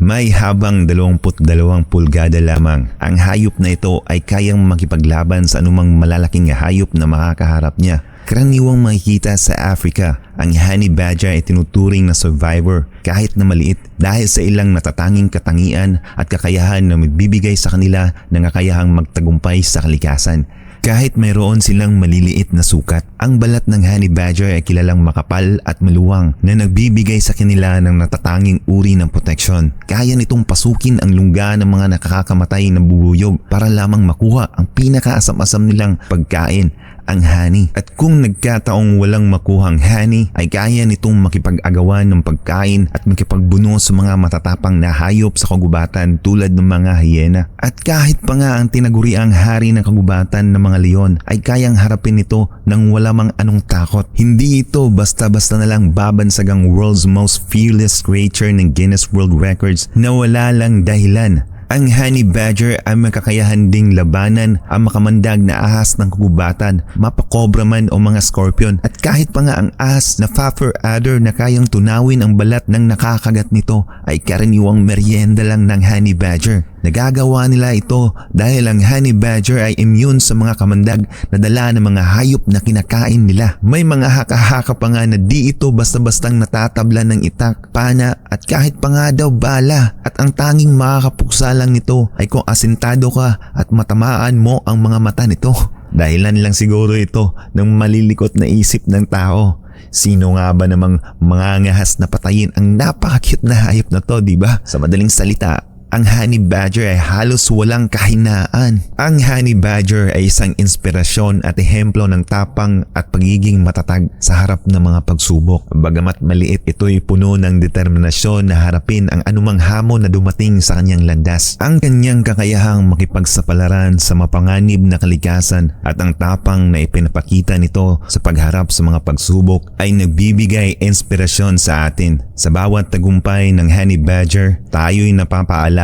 May habang 22 pulgada lamang. Ang hayop na ito ay kayang makipaglaban sa anumang malalaking hayop na makakaharap niya. Karaniwang makikita sa Africa, ang honey badger ay tinuturing na survivor kahit na maliit dahil sa ilang natatanging katangian at kakayahan na magbibigay sa kanila ng kakayahang magtagumpay sa kalikasan. Kahit mayroon silang maliliit na sukat, ang balat ng honey badger ay kilalang makapal at maluwang na nagbibigay sa kanila ng natatanging uri ng proteksyon. Kaya nitong pasukin ang lungga ng mga nakakamatay na bubuyog para lamang makuha ang pinakaasam-asam nilang pagkain ang honey. At kung nagkataong walang makuhang honey, ay kaya nitong makipag-agawan ng pagkain at makipagbuno sa mga matatapang na hayop sa kagubatan tulad ng mga hyena. At kahit pa nga ang tinaguriang hari ng kagubatan ng mga leon ay kayang harapin ito ng wala anong takot. Hindi ito basta-basta na lang babansagang world's most fearless creature ng Guinness World Records na wala lang dahilan ang honey badger ay makakayahan ding labanan ang makamandag na ahas ng kagubatan, mapakobra man o mga scorpion at kahit pa nga ang ahas na faffer adder na kayang tunawin ang balat ng nakakagat nito ay karaniwang merienda lang ng honey badger. Nagagawa nila ito dahil ang honey badger ay immune sa mga kamandag na dala ng mga hayop na kinakain nila. May mga haka-haka pa nga na di ito basta-bastang natatabla ng itak, pana at kahit pa nga daw bala at ang tanging makakapuksa lang nito ay kung asintado ka at matamaan mo ang mga mata nito. Dahilan lang siguro ito ng malilikot na isip ng tao. Sino nga ba namang mga ngahas na patayin ang napaka-cute na hayop na to, di ba? Sa madaling salita, ang honey badger ay halos walang kahinaan. Ang honey badger ay isang inspirasyon at ehemplo ng tapang at pagiging matatag sa harap ng mga pagsubok. Bagamat maliit, ito'y puno ng determinasyon na harapin ang anumang hamon na dumating sa kanyang landas. Ang kanyang kakayahang makipagsapalaran sa mapanganib na kalikasan at ang tapang na ipinapakita nito sa pagharap sa mga pagsubok ay nagbibigay inspirasyon sa atin. Sa bawat tagumpay ng honey badger, tayo'y napapaalala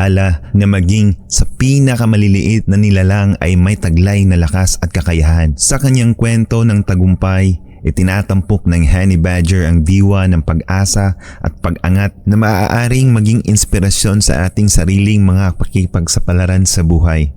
na maging sa pinakamaliliit na nilalang ay may taglay na lakas at kakayahan. Sa kanyang kwento ng tagumpay, itinatampok ng honey badger ang diwa ng pag-asa at pag-angat na maaaring maging inspirasyon sa ating sariling mga pakipagsapalaran sa buhay.